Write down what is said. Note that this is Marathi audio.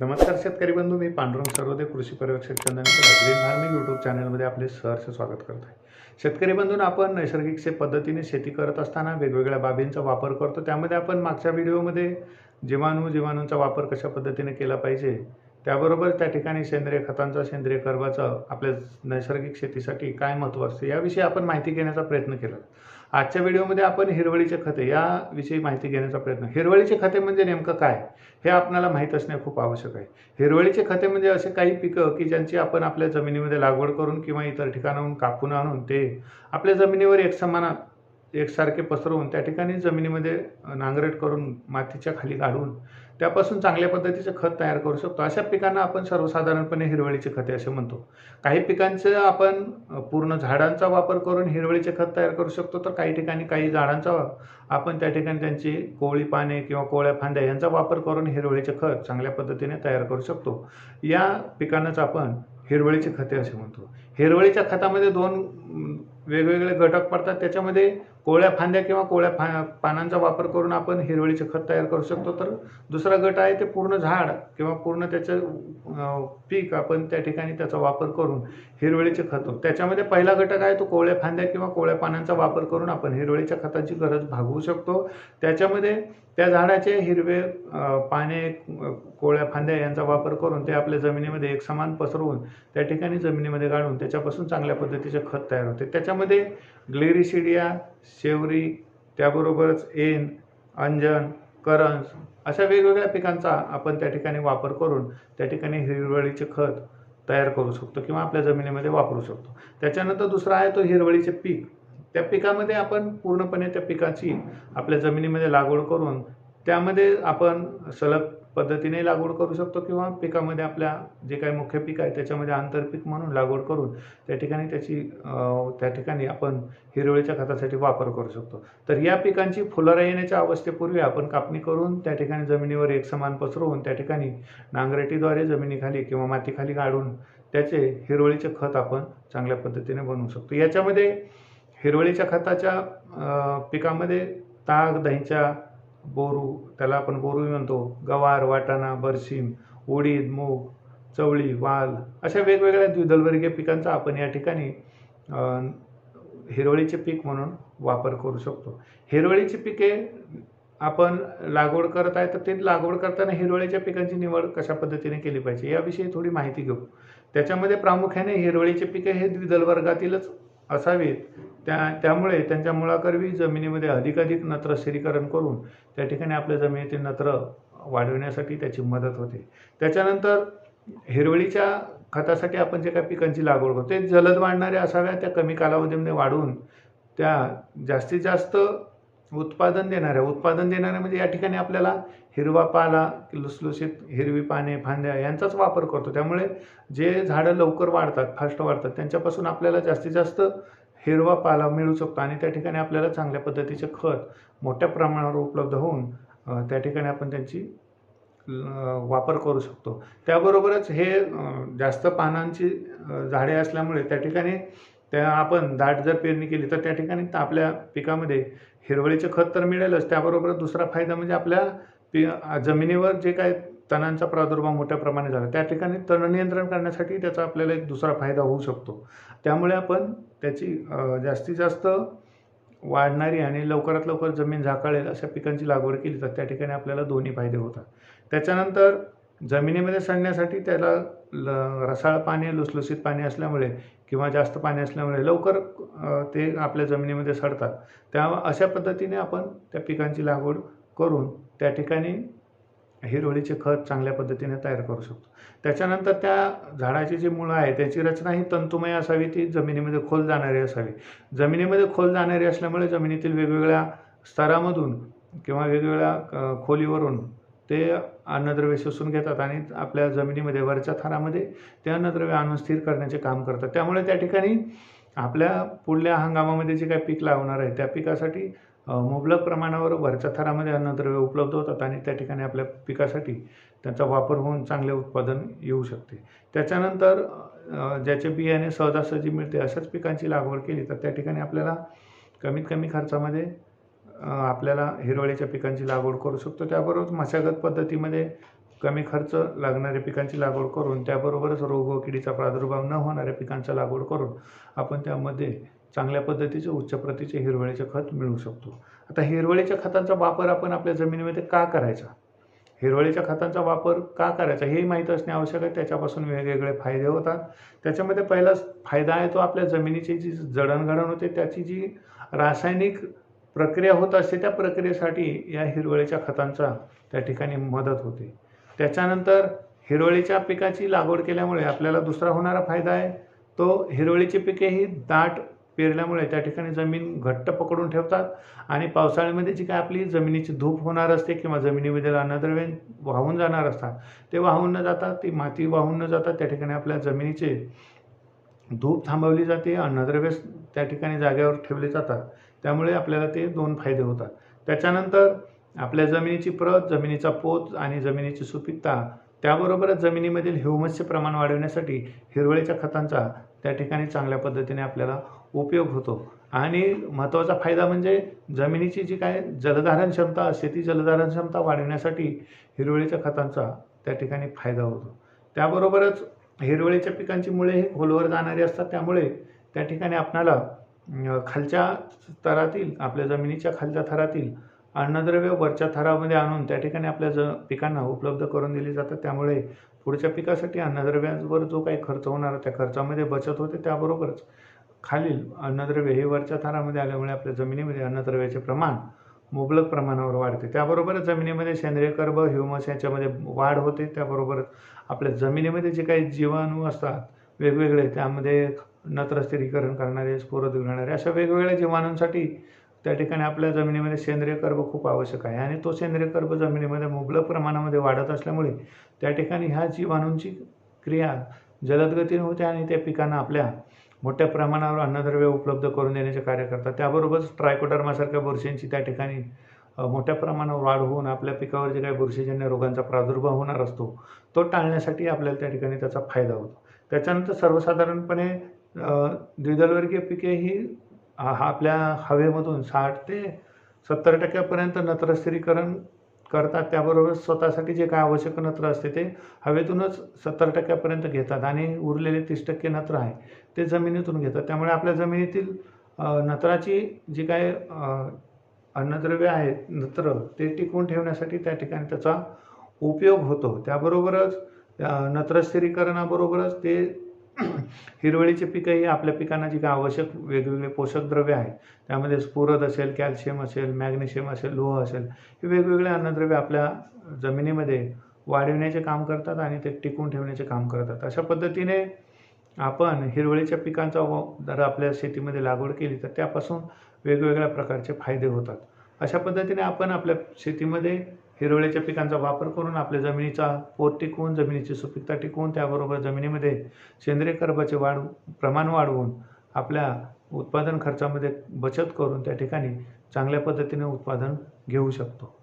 नमस्कार शेतकरी बंधू मी पांडुरंग सर्वोदय कृषी पर्यवेक्षक चंदनकर ग्रीन फार्मिंग यूट्यूब चॅनलमध्ये आपले सहर्ष स्वागत करत आहे. शेतकरी बंधून आपण नैसर्गिक शे पद्धतीने शेती करत असताना वेगवेगळ्या बाबींचा वापर करतो. त्यामध्ये आपण मागच्या व्हिडिओमध्ये जीवाणू जीवाणूंचा वापर कशा पद्धतीने केला पाहिजे त्याबरोबर त्या ठिकाणी सेंद्रिय खतांचा सेंद्रिय कर्बाचा आपल्या नैसर्गिक शेतीसाठी काय महत्त्व असते याविषयी आपण माहिती घेण्याचा प्रयत्न केला. आजच्या व्हिडिओमध्ये आपण हिरवळीचे खते याविषयी माहिती घेण्याचा प्रयत्न हिरवळीचे खते म्हणजे नेमकं काय? हे आपल्याला माहीत असणे खूप आवश्यक आहे. हिरवळीचे खते म्हणजे असे काही पिकं की ज्यांची आपण आपल्या जमिनीमध्ये लागवड करून किंवा इतर ठिकाणाहून कापून आणून ते आपल्या जमिनीवर एकसमान एकसारखे पसरवून त्या ठिकाणी जमिनीमध्ये नांगरट करून मातीच्या खाली काढून त्यापासून चांगल्या पद्धतीचं खत तयार करू शकतो. अशा पिकांना आपण सर्वसाधारणपणे हिरवळीचे खते असे म्हणतो. काही पिकांचं आपण पूर्ण झाडांचा वापर करून हिरवळीचे खत तयार करू शकतो तर काही ठिकाणी काही झाडांचा आपण त्या ठिकाणी त्यांची कोळी पाने किंवा कोळ्या फांद्या यांचा वापर करून हिरवळीचे खत चांगल्या पद्धतीने तयार करू शकतो. या पिकांनाच आपण हिरवळीचे खते असे म्हणतो. हिरवळीच्या खतामध्ये दोन वेगवेगळे घटक पडतात. त्याच्यामध्ये कोवळ्या फांद्या किंवा कोवळ्या फा पानांचा वापर करून आपण हिरवळीचे खत तयार करू शकतो. तर दुसरा गट आहे ते पूर्ण झाड किंवा पूर्ण त्याचं पीक आपण त्या ठिकाणी त्याचा वापर करून हिरवळीचे खत त्याच्यामध्ये पहिला घटक आहे तो कोवळ्या फांद्या किंवा कोवळ्या पानांचा वापर करून आपण हिरवळीच्या खताची गरज भागवू शकतो. त्याच्यामध्ये त्या झाडाचे हिरवे पाने कोवळ्या फांद्या यांचा वापर करून ते आपल्या जमिनीमध्ये एकसमान पसरवून त्या ठिकाणी जमिनीमध्ये गाडून त्याच्यापासून चांगल्या पद्धतीचे खत तयार होते. त्याच्यामध्ये ग्लेरिशिडिया शेवरी त्याबरोबरच एन अंजन करंज अशा वेगवेगळ्या पिकांचा आपण त्या ठिकाणी वापर करून त्या ठिकाणी हिरवळीचे खत तयार करू शकतो किंवा आपल्या जमिनीमध्ये वापरू शकतो. त्याच्यानंतर दुसरा आहे तो हिरवळीचे पीक. त्या पिकामध्ये आपण पूर्णपणे त्या पिकाची आपल्या जमिनीमध्ये लागवड करून त्यामध्ये आपण सलग पद्धतीने लागवड करू शकतो किंवा पिकामध्ये आपल्या जे काही मुख्य पीक आहे त्याच्यामध्ये आंतरपीक म्हणून लागवड करून त्या ठिकाणी त्याची त्या ठिकाणी आपण हिरवळीच्या खतासाठी वापर करू शकतो. तर या पिकांची फुलोरा येण्याच्या अवस्थेपूर्वी आपण कापणी करून त्या ठिकाणी जमिनीवर एकसमान पसरवून त्या ठिकाणी नांगरटीद्वारे जमिनीखाली किंवा मातीखाली गाडून त्याचे हिरवळीचे खत आपण चांगल्या पद्धतीने बनवू शकतो. याच्यामध्ये हिरवळीच्या खताच्या पिकामध्ये ताग दहीच्या बोरू त्याला आपण बोरू म्हणतो. गवार वाटाणा बरशीम उडीद मूग चवळी वाल अशा वेगवेगळ्या द्विदलवर्गीय पिकांचा आपण या ठिकाणी हिरवळीचे पीक म्हणून वापर करू शकतो. हिरवळीची पिके आपण लागवड करत आहे तर ते लागवड करताना हिरवळीच्या पिकांची निवड कशा पद्धतीने केली पाहिजे याविषयी थोडी माहिती घेऊ. त्याच्यामध्ये प्रामुख्याने हिरवळीचे पिके हे द्विदल वर्गातीलच असावीत. त्या त्यामुळे त्यांच्या मुळाकरवी जमिनीमध्ये अधिकाधिक नत्र स्थिरीकरण करून त्या ठिकाणी आपल्या जमिनीतील नत्र वाढविण्यासाठी त्याची मदत होते. त्याच्यानंतर हिरवळीच्या खतासाठी आपण जे काही पिकांची लागवड करतो ते जलद वाढणाऱ्या असाव्या त्या कमी कालावधीमध्ये वाढवून त्या जास्तीत जास्त उत्पादन देणाऱ्या उत्पादन देणाऱ्या म्हणजे या ठिकाणी आपल्याला हिरवा पाला लुसलुसीत हिरवी पाने फांद्या यांचाच वापर करतो. त्यामुळे जे झाडं लवकर वाढतात फास्ट वाढतात त्यांच्यापासून आपल्याला जास्तीत जास्त हिरवा पाला मिळू शकतो आणि त्या ठिकाणी आपल्याला चांगल्या पद्धतीचे खत मोठ्या प्रमाणावर उपलब्ध होऊन त्या ठिकाणी आपण त्यांची वापर करू शकतो. त्याबरोबरच हे जास्त पानांची झाडे असल्यामुळे त्या ठिकाणी त्या आपण दाट जर पेरणी केली तर त्या ठिकाणी आपल्या पिकामध्ये हिरवळीचे खत तर मिळेलच. त्याबरोबर दुसरा फायदा म्हणजे आपल्या पि जमिनीवर जे काय तणांचा प्रादुर्भाव मोठ्या प्रमाणे झाला. त्या ठिकाणी तण नियंत्रण करण्यासाठी त्याचा आपल्याला एक दुसरा फायदा होऊ शकतो. त्यामुळे आपण त्याची जास्तीत जास्त वाढणारी आणि लवकरात लवकर जमीन झाकाळेल अशा पिकांची लागवड केली तर त्या ठिकाणी आपल्याला दोन्ही फायदे होतात. त्याच्यानंतर जमिनीमध्ये सडण्यासाठी त्याला ल रसाळ पाणी लुसलुसीत पाणी असल्यामुळे किंवा जास्त पाणी असल्यामुळे लवकर ते आपल्या जमिनीमध्ये सडतात. त्या अशा पद्धतीने आपण त्या पिकांची लागवड करून त्या ठिकाणी हिरवळीचे खत चांगल्या पद्धतीने तयार करू शकतो. त्याच्यानंतर त्या झाडाची जी मुळं आहे त्याची रचना ही तंतुमय असावी ती जमिनीमध्ये खोल जाणारी असावी. जमिनीमध्ये खोल जाणारी असल्यामुळे जमिनीतील वेगवेगळ्या स्तरामधून किंवा वेगवेगळ्या खोलीवरून ते अन्नद्रव्य शोषून घेतात आणि आपल्या जमिनीमध्ये वरच्या थरामध्ये ते अन्नद्रव्य आणून स्थिर करण्याचे काम करतात. त्यामुळे त्या ठिकाणी आपल्या पुढल्या हंगामामध्ये जे काही पीक लावणार आहे त्या पिकासाठी मुबलक प्रमाणावर वरच्या थरामध्ये अन्नद्रव्य उपलब्ध होतात आणि त्या ठिकाणी आपल्या पिकासाठी त्याचा वापर होऊन चांगले उत्पादन येऊ शकते. त्याच्यानंतर ज्याचे बियाणे सहजासहजी मिळते अशाच पिकांची लागवड केली तर त्या ठिकाणी आपल्याला कमीत कमी खर्चामध्ये आपल्याला हिरवळीच्या पिकांची लागवड करू शकतो. त्याबरोबर मशागत पद्धतीमध्ये कमी खर्च लागणाऱ्या पिकांची लागवड करून त्याबरोबरच रोग व किडीचा प्रादुर्भाव न होणाऱ्या पिकांचा लागवड करून आपण त्यामध्ये चांगल्या पद्धतीचे उच्च प्रतीचे हिरवळीचे खत मिळवू शकतो. आता हिरवळीच्या खतांचा वापर आपण आपल्या जमिनीमध्ये का करायचा? हिरवळीच्या खतांचा वापर का करायचा हेही माहीत असणे आवश्यक आहे. त्याच्यापासून वेगवेगळे फायदे होतात. त्याच्यामध्ये पहिलाच फायदा आहे तो आपल्या जमिनीची जी जडणघडण होते त्याची जी रासायनिक प्रक्रिया होत असते त्या प्रक्रियेसाठी या हिरवळीच्या खतांचा त्या ठिकाणी मदत होते. त्याच्यानंतर हिरवळीच्या पिकाची लागवड केल्यामुळे आपल्याला दुसरा होणारा फायदा आहे. तो हिरवळीची पिके ही दाट पेरल्यामुळे त्या ठिकाणी जमीन घट्ट पकडून ठेवतात आणि पावसाळ्यामध्ये जी काय आपली जमिनीची धूप होणार असते किंवा जमिनीमध्ये अन्नद्रव्य वाहून जाणार असतात ते वाहून न जातात ती माती वाहून न जातात त्या ठिकाणी आपल्या जमिनीचे धूप थांबवली जाते अन्नद्रव्य त्या ठिकाणी जागेवर ठेवले जातात. त्यामुळे आपल्याला ते दोन फायदे होतात. त्याच्यानंतर आपल्या जमिनीची प्रत जमिनीचा पोत आणि जमिनीची सुपीकता त्याबरोबरच जमिनीमधील ह्युमसचे प्रमाण वाढवण्यासाठी हिरवळीच्या खतांचा त्या ठिकाणी चांगल्या पद्धतीने आपल्याला उपयोग होतो. आणि महत्त्वाचा फायदा म्हणजे जमिनीची जी काय जलधारण क्षमता असते ती जलधारण क्षमता वाढवण्यासाठी हिरवळीच्या खतांचा त्या ठिकाणी फायदा होतो. त्याबरोबरच हिरवळीच्या पिकांची मुळे ही खोलवर जाणारी असतात त्यामुळे त्या ठिकाणी आपणाला खालच्या स्तरातील आपल्या जमिनीच्या खालच्या थरातील अन्नद्रव्य वरच्या थरामध्ये आणून त्या ठिकाणी आपल्या ज पिकांना उपलब्ध करून दिली जातात. त्यामुळे पुढच्या पिकासाठी अन्नद्रव्यावर जो काही खर्च होणार त्या खर्चामध्ये बचत होते. त्याबरोबरच खालील अन्नद्रव्य हे वरच्या थरामध्ये आल्यामुळे आपल्या जमिनीमध्ये अन्नद्रव्याचे प्रमाण मुबलक प्रमाणावर वाढते. त्याबरोबरच जमिनीमध्ये सेंद्रिय कर्ब ह्युमस याच्यामध्ये वाढ होते. त्याबरोबरच आपल्या जमिनीमध्ये जे काही जीवाणू असतात वेगवेगळे त्यामध्ये नत्रस्थिरीकरण करणारे स्फोरद देणारे अशा वेगवेगळ्या जीवाणूंसाठी त्या ठिकाणी आपल्या जमिनीमध्ये सेंद्रिय कर्ब खूप आवश्यक आहे. आणि तो सेंद्रिय कर्ब जमिनीमध्ये मुबलक प्रमाणामध्ये वाढत असल्यामुळे त्या ठिकाणी ह्या जीवाणूंची क्रिया जलदगतीने होते आणि त्या पिकांना आपल्या मोठ्या प्रमाणावर अन्नद्रव्य उपलब्ध करून देण्याचे कार्य करतात. त्याबरोबरच ट्रायकोडर्मासारख्या बुरशींची त्या ठिकाणी मोठ्या प्रमाणावर वाढ होऊन आपल्या पिकावर जे काही बुरशीजन्य रोगांचा प्रादुर्भाव होणार असतो तो टाळण्यासाठी आपल्याला त्या ठिकाणी त्याचा फायदा होतो. त्याच्यानंतर सर्वसाधारणपणे द्विदलवर्गीय पिके ही हा आपल्या हवेमधून साठ ते सत्तर टक्क्यापर्यंत नत्रस्थिरीकरण करतात. त्याबरोबर स्वतःसाठी जे काय आवश्यक नत्र असते ते हवेतूनच सत्तर टक्क्यापर्यंत घेतात आणि उरलेले तीस टक्के नत्र आहे ते जमिनीतून घेतात. त्यामुळे आपल्या जमिनीतील नत्राची जी काय अन्नद्रव्य आहेत नत्र ते टिकवून ठेवण्यासाठी त्या ठिकाणी त्याचा उपयोग होतो. त्याबरोबरच नत्रस्थिरीकरणाबरोबरच ते हिरवळीचे पिकं ही आपल्या पिकांना जी काय आवश्यक वेगवेगळे पोषक द्रव्य आहेत त्यामध्ये स्फुरद असेल कॅल्शियम असेल मॅग्नेशियम असेल लोह असेल हे वेगवेगळे अन्नद्रव्य आपल्या जमिनीमध्ये वाढविण्याचे काम करतात आणि ते टिकवून ठेवण्याचे काम करतात. अशा पद्धतीने आपण हिरवळीच्या पिकांचा जर आपल्या शेतीमध्ये लागवड केली तर त्यापासून वेगवेगळ्या प्रकारचे फायदे होतात. अशा पद्धतीने आपण आपल्या शेतीमध्ये हिरवळीच्या पिकांचा वापर करून आपल्या जमिनीचा पोत टिकवून जमिनीची सुपीकता टिकवून त्याबरोबर जमिनीमध्ये सेंद्रिय कर्बाचे वाढ प्रमाण वाढवून आपल्या उत्पादन खर्चामध्ये बचत करून त्या ठिकाणी चांगल्या पद्धतीने उत्पादन घेऊ शकतो.